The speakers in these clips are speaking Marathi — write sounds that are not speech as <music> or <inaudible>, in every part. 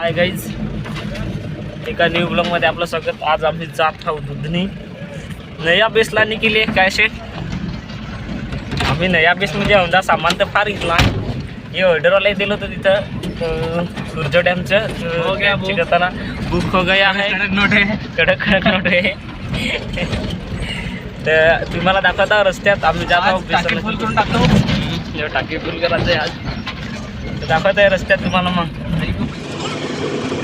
हाय गाईज एका न्यू ब्लॉगमध्ये आपलं स्वागत. आज आम्ही जात आहोत दुधनी. नया बेसला निघिले काय शे? आम्ही नया बेसमध्ये औंधा सामान तर फार घेतला. हे ऑर्डरवाला दिलं होतं तिथं. अं, सुरजो डॅमचं. हो गया बुक. करताना बुक हो गया आहे. नोट आहे. कडक कडक नोट आहे. तर तुम्हाला दाखवता रस्त्यात. आम्ही जात आहोत टाकी फुल करून बेसला. टाकतो. हे टाकी फुल करायचं आहे आज. दाखवत आहे रस्त्यात तुम्हाला मग. तो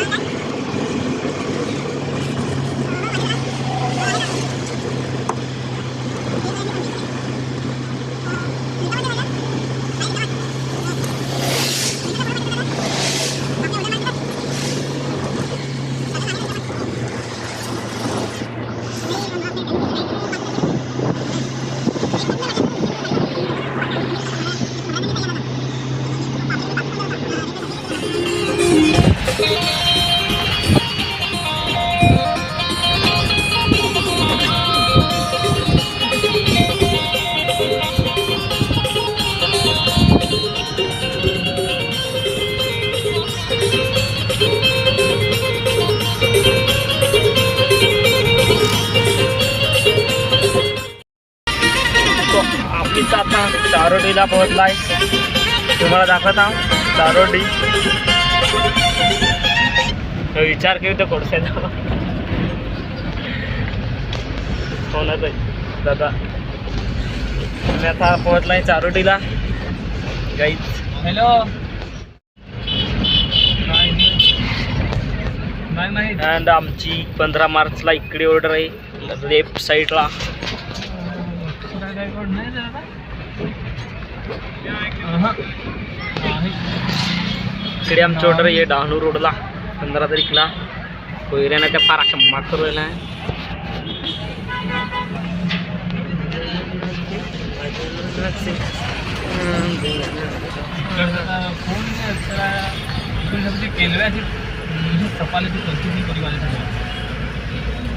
दारोडीला पोहोचलाय. तुम्हाला दाखवत आहोत दारोडी. तो विचार केली तर आहे? दादा. मी आता पोहोचलाय चारोडीला गाईच हॅलो नाही. नाही अँड आमची पंधरा मार्चला इकडे ऑर्डर आहे लेफ्ट साईडला इकडे आमची ऑर्डर आहे डहाणू रोडला. पंधरा तारीखला. कोयऱ्यानं त्या फार अशा राहिला आहे.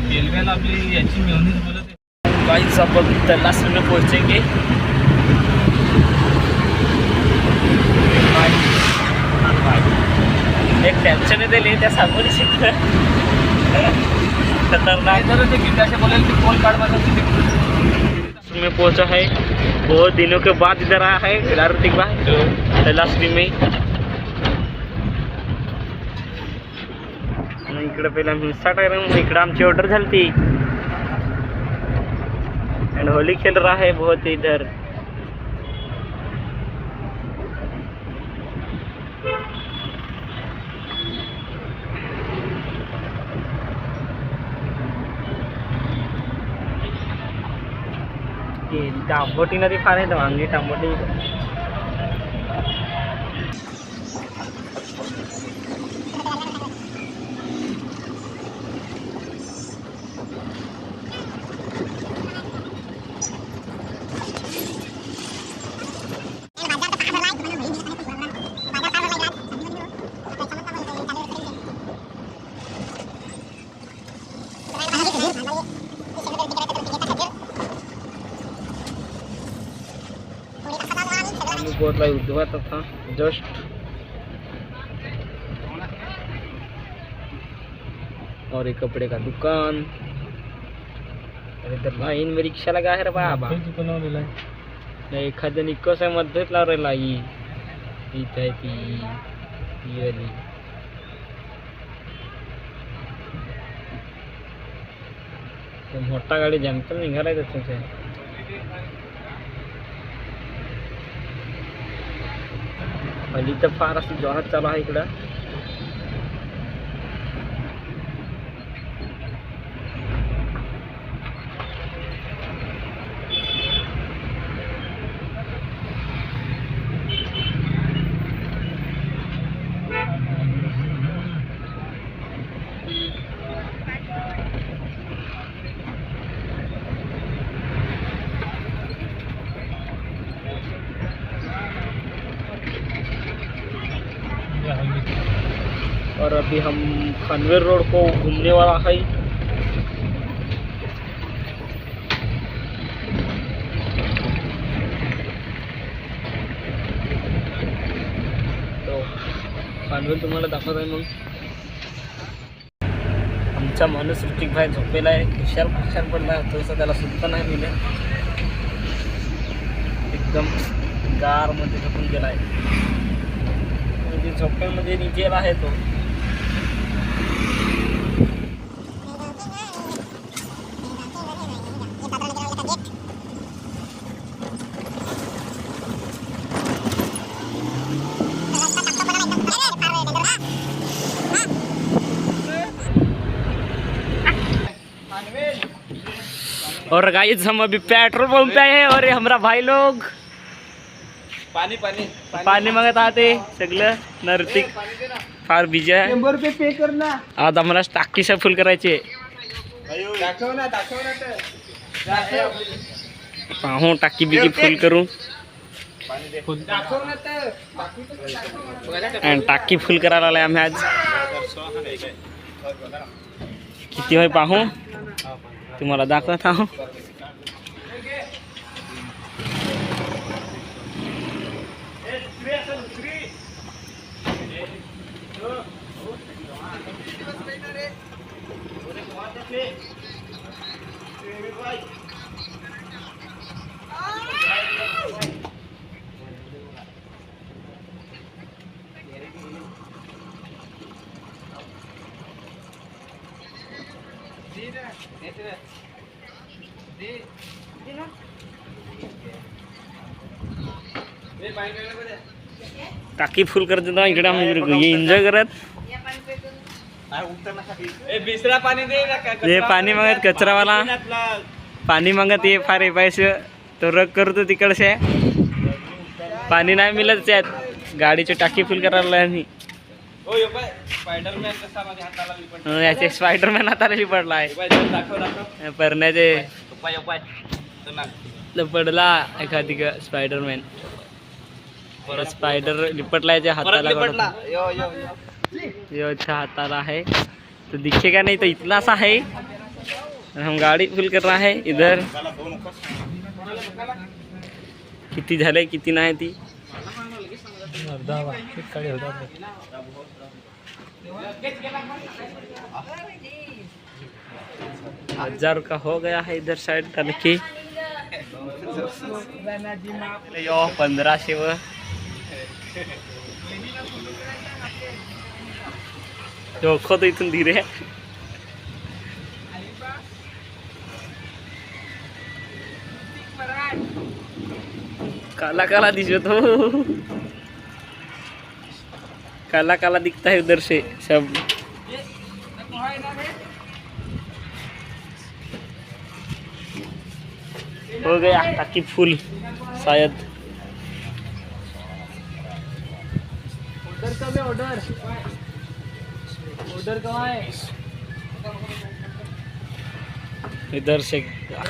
केलव्याला आपली याची मेहनीच बोलत आहे गाइस अब अभी एक टेंशन आहे दिली त्या शिकलं खतरनाक. नाही ते गिटाचे बोलेल ते फोन कार्डमध्ये में पहुंचा है बहुत दिनों के बाद इधर आया है भाई तलाशी में. आणि इकडं पहिला मी स्टार्ट करेन इकडं आमची ऑर्डर झाली ती एंड होली खेल रहा है बहुत इधर. ටම්බොටි නැති පරේද වන්ගේ ටම්බොටි आम्ही पोहोचला उद्ध्वत आता जस्ट। और एक कपड़े का दुकान। इधर लाईन में रिक्षा लगा है रे बाबा। नाही एखाद्या निकोस आहे मध्येच लावलेला ही इथं आहे ती ही वाली. तो मोठा गाडी निघालाय आणि हल्ली तर फार असं जोरात चालू आहे इकडं. और अभी हम खनवेर रोड को घूमने वाला है। तो खानवेल तुम्हाला दाखवत आहे मग. आमचा माणूस ऋतिक भाई झोपेला आहे. विशाल हुशार पडला तसं त्याला सुद्धा नाही मिळेल एकदम गारमध्ये झोपून गेला आहे. म्हणजे झोपेमध्ये निजेला आहे तो. और गाइस हम अभी पेट्रोल पंप पे आहे और हमारा भाई लोग। पाणी पाणी पाणी मागत आहात सगळं नर्तिक फार बिजी आहे शंभर रुपये पे कर ना आज आम्हाला टाकीशा फुल करायचे। दाखव ना दाखव ना तर. पाहू टाकी बिगी फुल करू। दाखव ना तर आणि टाकी फुल करायला आलाय आम्ही आज। किती होय पाहू तुम्हाला दाखवत आहो. टाकी फुल करत ना इकडे आम्ही एन्जॉय करत हे पाणी मागत कचरावाला. पाणी मागत ये फार हे पैसे तो रग करतो तिकडचे. पाणी नाही मिळत त्यात. गाडीची टाकी फुल करायला याचे स्पायडरमॅन हाताला पडला आहे. परण्याचे. पडला एखादी स्पायडरमॅन स्पायडर लिपटलायच्या परत हाताला लिपटला. पडतो. यो यो यो. ये अच्छा हाताला है तो दिखेगा नहीं? तो इतना सा है हम गाड़ी फुल कर रहा है इधर. किती झाले किती नाही ती? हजार का हो गया है इधर साइड तलकी यो पंधराशे व डोखो तो इथून धीरे काला काला दिसत हो काला काला दिखता है उधर से सब हो गया टाकी फुल शायद ऑर्डर कब है ऑर्डर ऑर्डर कहाँ है इधर से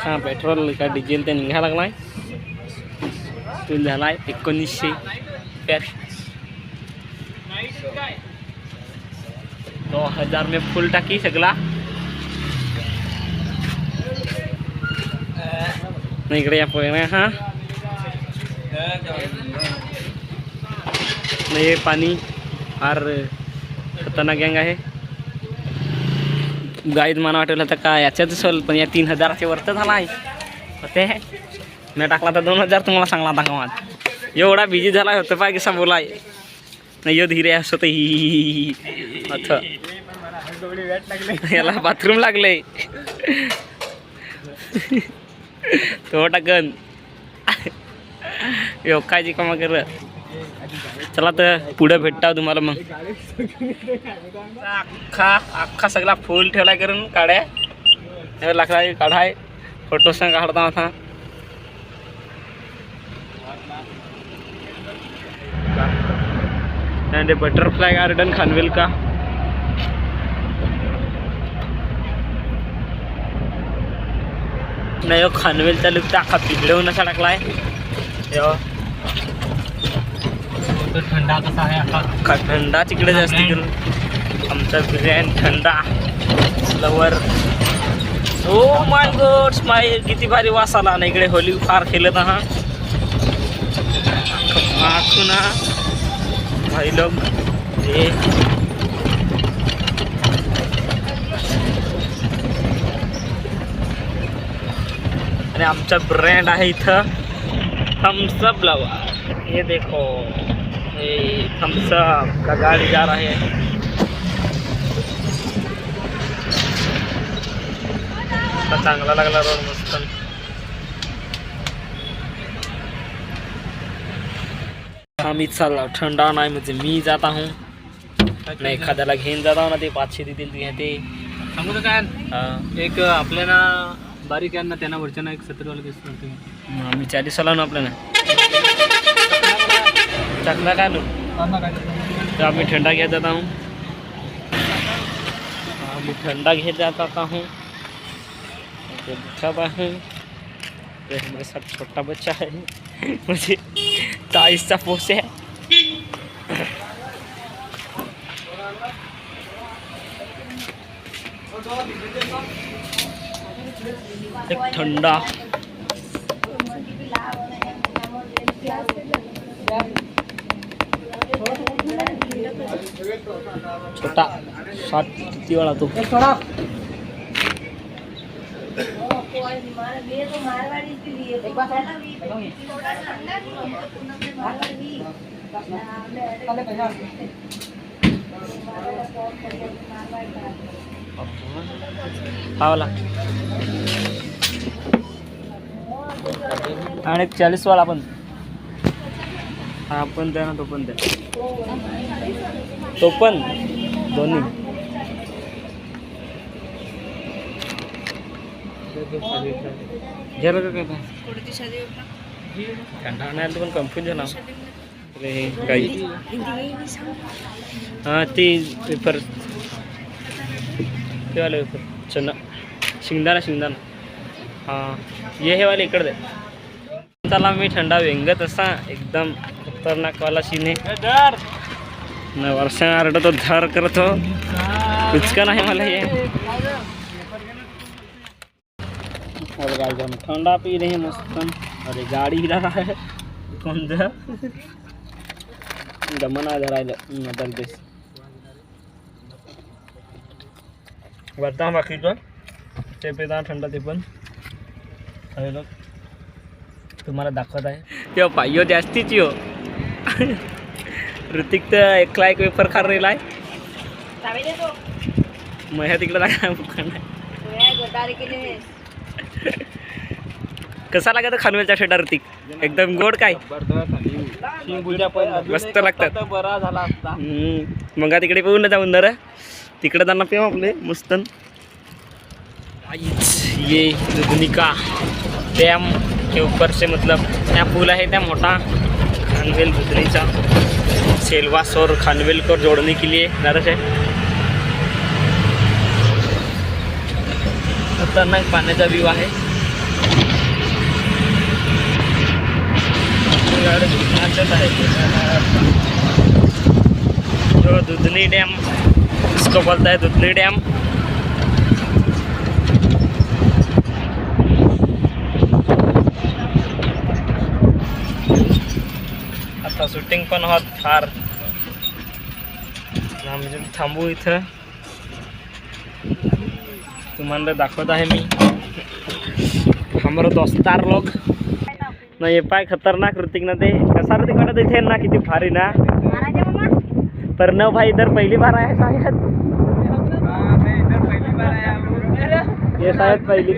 हा पेट्रोल का डिझेल ते निघायला लागलाय फुल झालाय एकोणीसशे पॅक दो हजार में फुल टाकी सगळा नाही इकडे या पहिल्या हा। नाही ये पानी फार खतरनाक गँग आहे. गाईत मला वाटेल तर का याच्याच सोल पण या तीन हजाराचे वरत झाला आहे. ते मी टाकला तर दोन हजार तुम्हाला सांगला होता एवढा बिझी झाला होतं पाय कसा बोलाय नाही यो धीरे असं तर ही ही अच्छा. याला बाथरूम लागले तो टाकन. यो काळजी कामा कर. चला तर पुढे भेटता तुम्हाला मग. अख्खा अख्खा सगळा फुल ठेवला करून काढ्या लाकडा काढाय फोटो संग काढता आता. अँड बटरफ्लाय गार्डन खानवेल का? नाही हो, खानवेलचा लुक तर अख्खा बिघडवून असा टाकलाय थंडा कसा आहे आता? थंडा तिकडे जास्ती करून. आमचा ब्रँड थंडा. लवर हो माय गोड माय किती भारी वास आला ना इकडे. होली फार खेळत हा ना. भाई लोक. हे आणि आमचा ब्रँड आहे इथं. थम्सअप लावा हे देखो हे थम्सअप का गाड़ी जा रहा है। चांगला लागला रोड मस्त आम्ही चालला थंडा नाही म्हणजे मी जात आहो नाही एखाद्याला घेऊन जात आहो ना ते पाचशे देतील ते। सांगू तर काय. एक आपल्याला बारीक आहे ना त्यांना वरच्या एक सत्तरवाला करते आम्ही चाळीस आला ना आपल्याला चकला काय नो तर आम्ही ठंडा घेत जाता हूँ। आम्ही ठंडा घेत जाता हूँ। तो बैठा हुआ हूँ। ये हमारे साथ छोटा बच्चा है। मुझे चालीस सा पोस है। एक ठंडा छोटा सात किती वेळा तो? हा वाला आणि चाळीस वाला पण हा पण द्या ना तो पण द्या. तो पण दोन्ही. झालं का काय? पण कन्फ्युज झाला अरे हे काही हां ते पेपर. ते वाले पेपर. चना शिंगदाणा शिंगदाणा. हां. ये हे वाले इकडे दे. त्याला मी थंडा व्यंगत असा एकदम. खतरनाकवाला शिने न वर्षा आरडा तो धार करतो कुचका नाही मला हे. और गाइस हम ठंडा पी रहे हैं मस्त. अरे गाड़ी हिला रहा है कौन दा दमन आ जा रहा है वरता बाकीचं ते पेदा थंडा ते पण हे तुम्हाला दाखवत आहे तेव्हा पाहियो जास्तीच यो <laughs> ऋतिक तर एकला एक वेपर खार राहिला आहे मग तिकडे दाखवा <laughs> कसा लागत खानवेलचा ठेटा ऋतिक? एकदम गोड काय? मस्त लागतात. बरा झाला असता मग तिकडे पिऊन जाऊन दर तिकडे त्यांना पिऊ आपले मस्तन ये दुधनी डॅम डैम के ऊपर से मतलब त्या पूल आहे त्या मोठा. खानवेल दुधनीचा सेलवास और खानवेल को जोड़ने के लिए नरस है खतरनाक पाण्याचा व्ह्यू आहे. नाचत आहे जो दुधनी डैम. इसको बोलता है दुधनी डैम. आता शूटिंग पण होत फार. आम्ही थांबू इथं. तुम्हाला दाखवत आहे मी. हमारे दोस्तार लोग नाही पाय खतरनाक ऋतिक ना ते. कसा ऋतिक म्हणत इथे ना किती भारी ना. प्रणव भाई इधर पहली बार आया शायद. ये शायद पहली.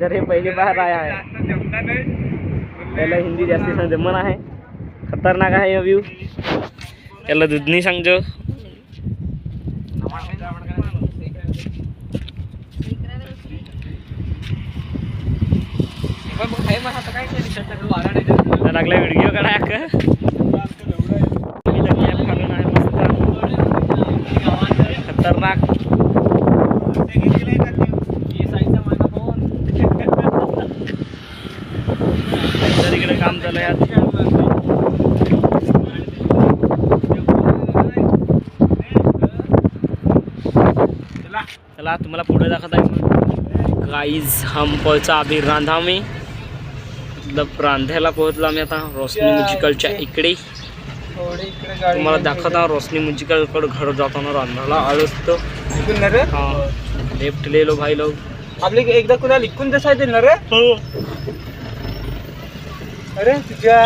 जर हे पहिली बार आया त्याला हिंदी जास्ती समजमन आहे. खतरनाक आहे व्ह्यू त्याला दुधनी सांगतो. लागला व्हिडिओ काढा खतरनाक तर काम चालू तुम्हाला पुढे दाखवत आहे. गाईज हम पोहोचा अभि रांधा में मतलब रांध्याला पोहोचलो आम्ही आता रोशनी म्युजिकलच्या इकडे. तुम्हाला दाखवता रोशनी मुंजिकलकडे घर जाताना रांधाला रे? हा लेफ्ट ले लो भाई लोग आपले एकदा कुणाला इकडून जसा ना रे? अरे तुझ्या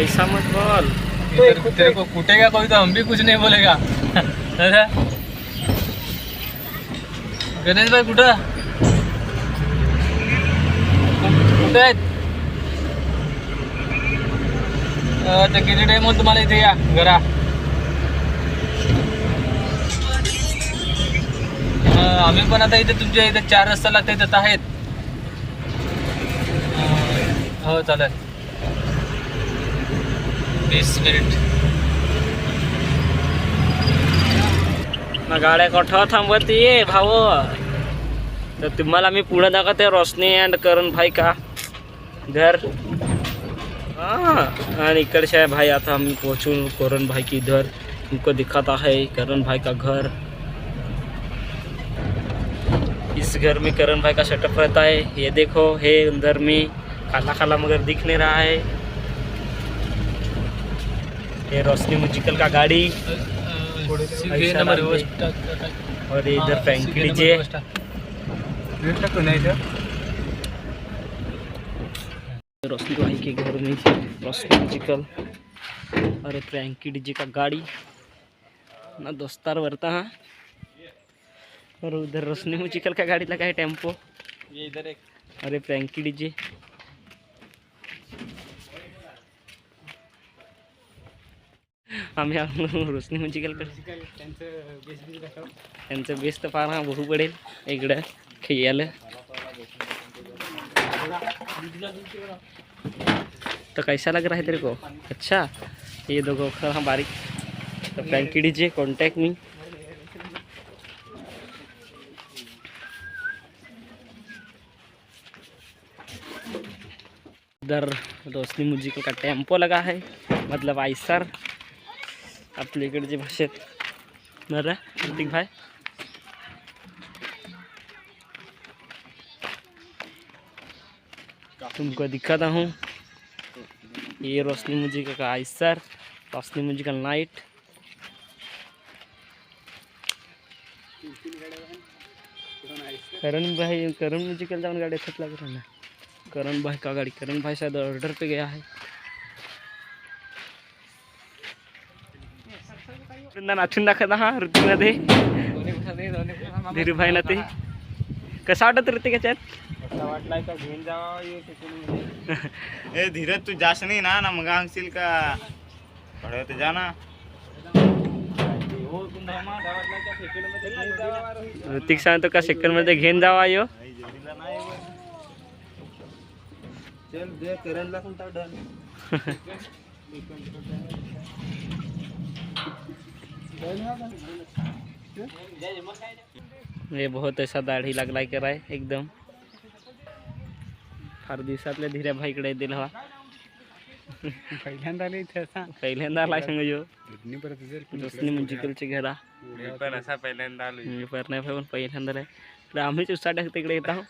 ऐसा मत बोल. तेरे को कूटेगा कोई तो हम भी कुछ नहीं बोलेगा. <laughs> अरे। गणेश भाई कुठं कुठं आहेत अं, तर किती टाइम होत तुम्हाला इथे या घरा अं, आम्ही पण आता इथे तुमच्या इथे चार रस्ता लागते तिथं आहेत. अं, हो चालेल. वीस मिनिट मग गाड्या कोठा थांबवत ये भाऊ? तर तुम्हाला मी पुढे दाखवते रोशनी अँड करण भाई का? घर हाँ आणि इकडचे आहे भाई आता हम पहुंचून करण भाई की इधर तुमको दिखाता है करण भाई का घर? इस घर में करण भाई का सेटअप रहता है ये देखो है अंदर में काला काला मगर दिख नहीं रहा है। ये रोशनी मुजिकल का गाड़ी। और इधर फ्रँकी डीजे रोशनी भाई के घर में रोशनी मुजिकल अरे फ्रँकी डीजे का गाड़ी। ना दोस्तार वरता हाँ। और उधर रोशनी मुजिकल का गाड़ी लगा है टेंपो। ये इधर एक। अरे फ्रँकी डीजे। आम्ही आलो रोशनी मुजिकलकडे त्यांचं बेस तर फार हा बघू पडेल. इकडं खेळायला तो कैसा लग रहा है तेरे को? अच्छा ये दो गोखर हाँ बारीक. तो फ्रैंकी डीजे कॉन्टैक्ट मी इधर रोशनी मुजिकल का टेम्पो लगा है? मतलब आयसर आपल्या इकडच्या भाषेत बरं प्रतीक भाई. तुमको दिखाता हूँ। ये रोशनी मुजिका का आयसर रोशनी मुजिकल नाइट। करण भाई, करण मुजिकल जाऊन गाड़ी अच्छा लग रहा ना। करण भाई का गाड़ी, करण भाई शायद ऑर्डर पे गया है। नाचून दाखवत हा ऋतूमध्ये. धीरूभाई ना ते. कसं वाटत ऋतिक याच्यात? वाटलाय का घेऊन जावा ये तिकडून ए धीरज तू जास नाही ना ना मग सांगशील का? वेळ जा ना. ऋतिक सांगतो का सेकंडमध्ये घेऊन जावा यो. चल दे डन. <laughs> हे बहुत ऐसा दाढी लागलाय कराय एकदम। फार दिवसातल्या धीऱ्या भाईकडे दिला हवा। पहिल्यांदा आले इथे असा. पहिल्यांदा आला सांग यो। दुधनी परत जर रोशनी मुंजिकलचे घरा। पण असा पहिल्यांदा आलो मी पर नाही पण पहिल्यांदा आम्हीच उसाट्या तिकडे येत आहोत.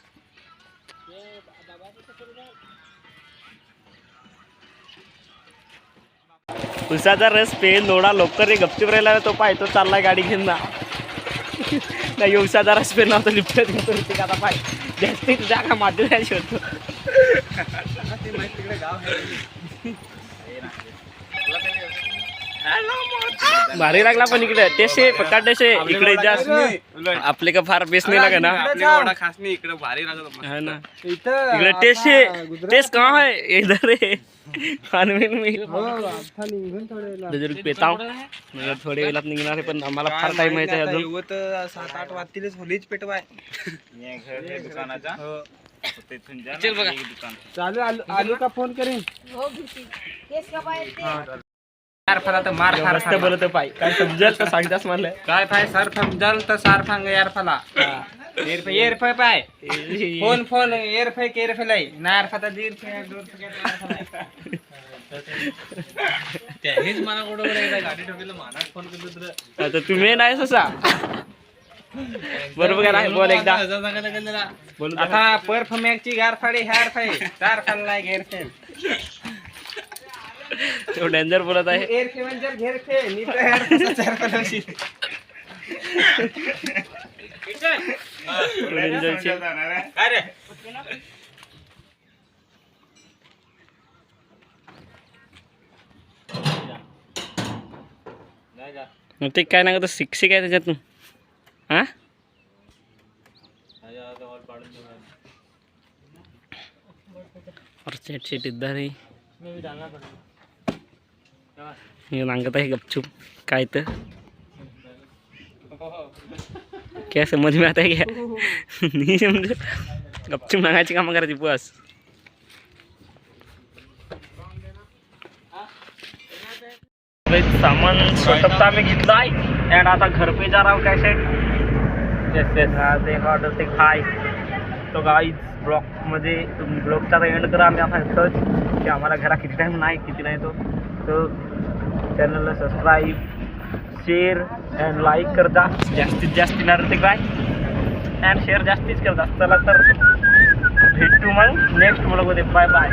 उसाचा रस पे नोडा लवकर रे गपचूप राहिला तो पाय तो चाललाय गाडी घेऊन ना. नाही उसाचा रस पे नव्हतं लिफ्ट घेतो आता पाय. जास्ती जागा तिकडे गाव आहे. भारी लागला पण इकडे. टेशे पकाटेशे इकडे जास्त आपले का फार बेस नाही लागा ना? आपल्या खास नाही इकडे भारी लागत है ना. इथं इकडे टेस्ट टेस्ट कहाँ है? इधर है. थोडे वेळात. निघणार आहे पण आम्हाला फार टाइम माहिती आहे अजून. सात आठ वाजतीलच होलीच पेटवाय. दुकानाचा. हो. तिथून जा चल बघा. आलू आलू का फोन करेन? मार फला तर मार फार मस्त बोलत पाय. काय समजेल तर सांगतास म्हणलं काय फाय सर समजाल तर सार फांग यार फला. येर फे येर फे पाय फोन फोन येर फे केर फलाई नार फता दीर फे दूर फे त्यानेच मला कुठं एकदा गाडी ठोकेल मानाच फोन केलं तर. आता तुम्ही नाही ससा. बरोबर आहे बोल एकदा. बोल आता परफॉर्मॅक्सची गार फाडी हार फाय चार फाल नाही गेर फे तो डेंजर बोलत आहे. एअर म्हणजे घेर तर डेंजरचे <laughs> काय रे? मग ते काय ना शिक्षक आहे त्याच्यातून. हा? और सेट सेट इधर ही ये मांगता है गपचुप. काय तर? क्या समझ में आता है क्या नहीं समझ गपचूप मागायची कामं करायची बस. सामान सेटअप आम्ही घेतलं आहे. अँड आता घर पे जा रहा हूँ कैसे येस येस हा देखा ऑर्डर ते खाय तो गाईज ब्लॉगमध्ये तुम्ही ब्लॉगचा एंड करा. आम्ही आता की आम्हाला घरा किती टाईम नाही किती नाही तो. तर चॅनलला सबस्क्राईब शेअर अँड लाईक करता. जास्तीत जास्त येणार ते काय? अँड शेअर जास्तीच करता. चला तर भेटू मग. नेक्स्ट ब्लॉगमध्ये बाय बाय